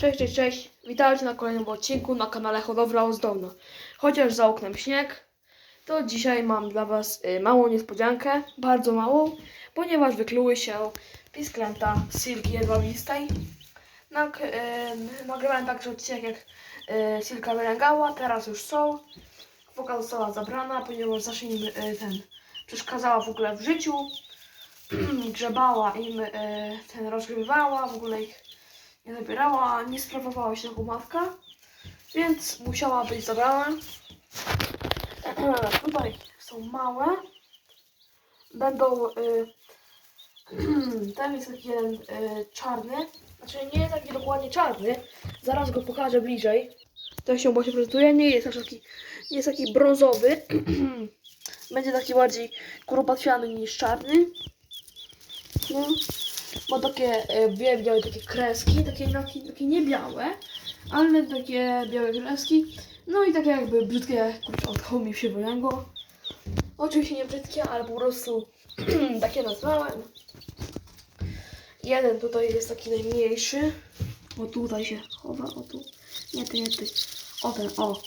Cześć, cześć, cześć. Witajcie na kolejnym odcinku na kanale Hodowla Ozdobna. Chociaż za oknem śnieg, to dzisiaj mam dla Was y, małą niespodziankę, bardzo małą, ponieważ wykluły się pisklęta Silki jedwabistej. Nag, y, nagrywałem także odcinek jak y, Silka wylęgała, teraz już są. Foka została zabrana, ponieważ zawsze im y, ten przeszkadzała w ogóle w życiu. Grzebała im, ten rozgrywała, w ogóle ich nie zabierała, nie sprawowała się jako matka, więc musiała być zabrana. Tutaj są małe. Będą. Y, jest taki jeden y, czarny. Znaczy nie jest taki dokładnie czarny. Zaraz go pokażę bliżej. To się właśnie prezentuje. Nie jest taki, nie jest taki brązowy. Będzie taki bardziej kurupatwiany niż czarny. No. Ma takie białe, białe takie kreski, takie, takie, takie nie białe, ale takie białe kreski. No i takie jakby brzydkie, kurczę, od mi się wylęgło. Oczywiście nie brzydkie, ale po prostu takie nazwałem. Jeden tutaj jest taki najmniejszy. O tutaj się chowa, o tu. Nie ty, nie ty. O ten, o.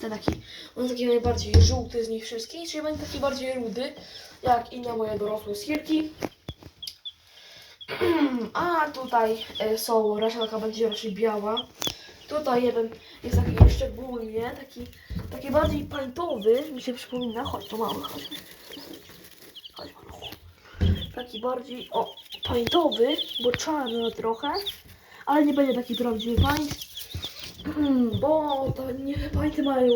Ten taki, on jest taki najbardziej żółty z nich wszystkich, czyli będzie taki bardziej rudy, jak inne moje dorosłe skierki. A tutaj e, są, reszta taka będzie raczej biała. Tutaj jeden jest taki szczególnie, taki, taki bardziej pańtowy, mi się przypomina. Chodź, to mały, chodź. Chodź, maluchu. Taki bardziej, o, pańtowy, bo czarny trochę, ale nie będzie taki prawdziwy pańt, bo to nie, pańty mają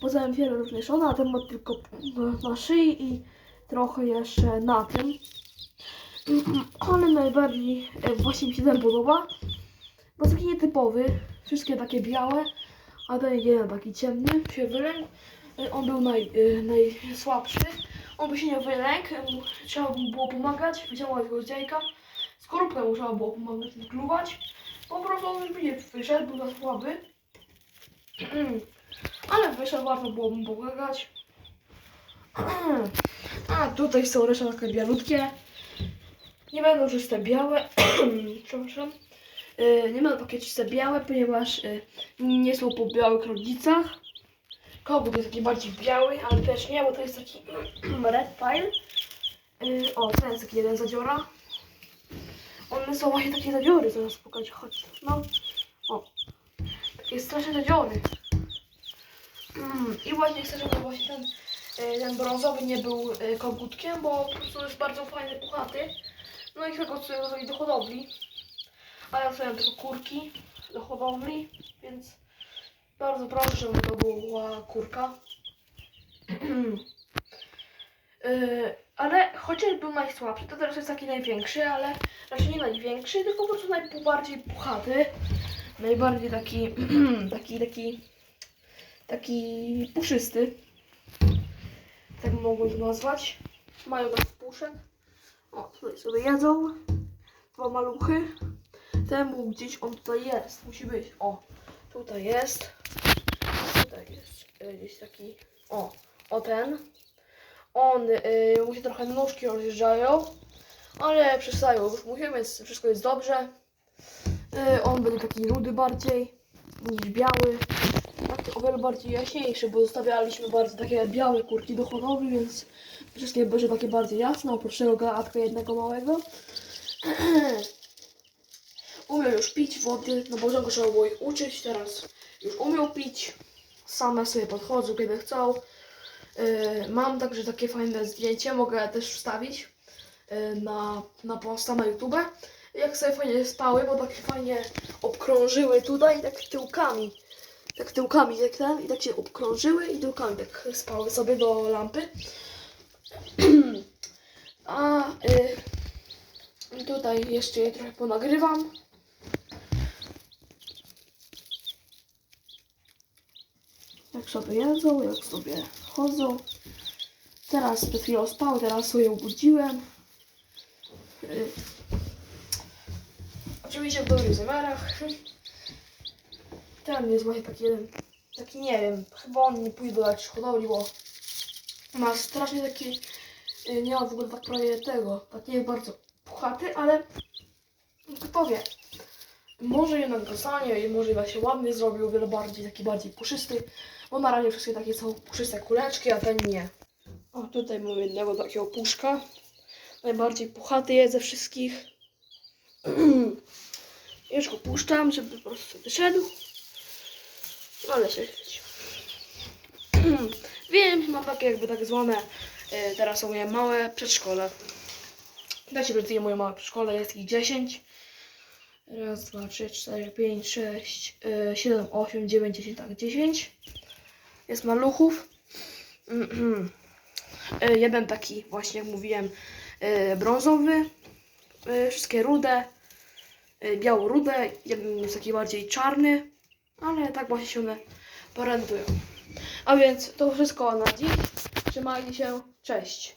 poza tym wiele różnych szon, a ten ma tylko na szyi i trochę jeszcze na tym. Ale najbardziej e, właśnie mi się ten podoba. Bo taki nietypowy. Wszystkie takie białe. A ten jeden taki ciemny się wylęgł. E, On był naj, e, najsłabszy. On by się nie wylęgł. mu Trzeba mu było pomagać. Wyciągać go z jajka. Skorupkę mu było pomagać wykluwać. Po prostu on już by nie wyszedł. Był za słaby. Ale wyszedł. Warto było mu pomagać. A tutaj są reszta takie bialutkie. Nie będą czyste białe. Przepraszam. Yy, nie będą takie czyste białe, ponieważ yy, nie są po białych rodzicach. Kogut jest taki bardziej biały, ale też nie, bo to jest taki red pile. Yy, o, ten jest taki jeden zadziora. One są właśnie takie zadziory, zaraz pokażę, chodź. No, o. Takie straszne zadziory. Mm, I właśnie chcę, żeby właśnie ten, yy, ten brązowy nie był yy, kogutkiem, bo po prostu jest bardzo fajny, puchaty. No i tylko sobie zrobić do hodowli. A ja sobie tylko kurki do hodowli, więc bardzo proszę, żeby to była kurka. yy, ale chociaż był najsłabszy, to teraz jest taki największy, ale raczej nie największy, tylko po prostu najbardziej puchaty. Najbardziej taki, taki, taki, taki puszysty. Tak mogłem to nazwać. Mają tak puszek. O, tutaj sobie jedzą. Dwa maluchy. Był gdzieś, on tutaj jest. Musi być. O, tutaj jest. Tutaj jest e, gdzieś taki. O, o ten. On, y, mu się trochę nóżki rozjeżdżają. Ale przestają już mu więc wszystko jest dobrze. Y, on będzie taki rudy bardziej niż biały. Taki o wiele bardziej jaśniejszy, bo zostawialiśmy bardzo takie białe kurki do hodowli, więc wszystkie będzie takie bardziej jasne, oprócz tego galatka jednego małego. Umiał już pić wody, no bo tego trzeba było uczyć, teraz już umiał pić. Same sobie podchodzą, kiedy chcą. Yy, mam także takie fajne zdjęcie, mogę też wstawić yy, na, na posta na YouTube. Jak sobie fajnie spały, bo tak się fajnie obkrążyły tutaj, tak tyłkami. Tak tyłkami, jak ten, i tak się obkrążyły i tyłkami tak spały sobie do lampy. A y, tutaj jeszcze je trochę ponagrywam. Jak sobie jedzą, jak sobie chodzą. Teraz przed chwilą spał, teraz sobie obudziłem. Y, oczywiście w dobrych zamiarach. Ten jest właśnie taki jeden, taki nie wiem, chyba on nie pójdzie do jakiejś hodowli, bo ma strasznie taki, y, nie ma w ogóle tak prawie tego, tak nie jest bardzo puchaty, ale kto wie, Może jednak dostanie i może właśnie ładny zrobił, o wiele bardziej, taki bardziej puszysty. Bo na razie wszystkie takie są puszyste kuleczki, a ten nie. O, tutaj mam jednego takiego puszka. Najbardziej puchaty jest ze wszystkich. Już go puszczam, żeby po prostu wyszedł. Ale się świecił. Wiem, mam takie jakby tak zwane, e, teraz są moje małe przedszkole. Dajcie prezentuję moje małe przedszkole, jest ich 10. Raz, dwa, trzy, cztery, pięć, sześć, e, siedem, osiem, dziewięć, dziesięć, tak, dziesięć. Jest maluchów. E, Jeden taki, właśnie jak mówiłem, brązowy. E, Wszystkie rude. e, Biało-rude. Jeden jest taki bardziej czarny. Ale tak właśnie się one parentują. A więc to wszystko na dziś. Trzymajcie się. Cześć.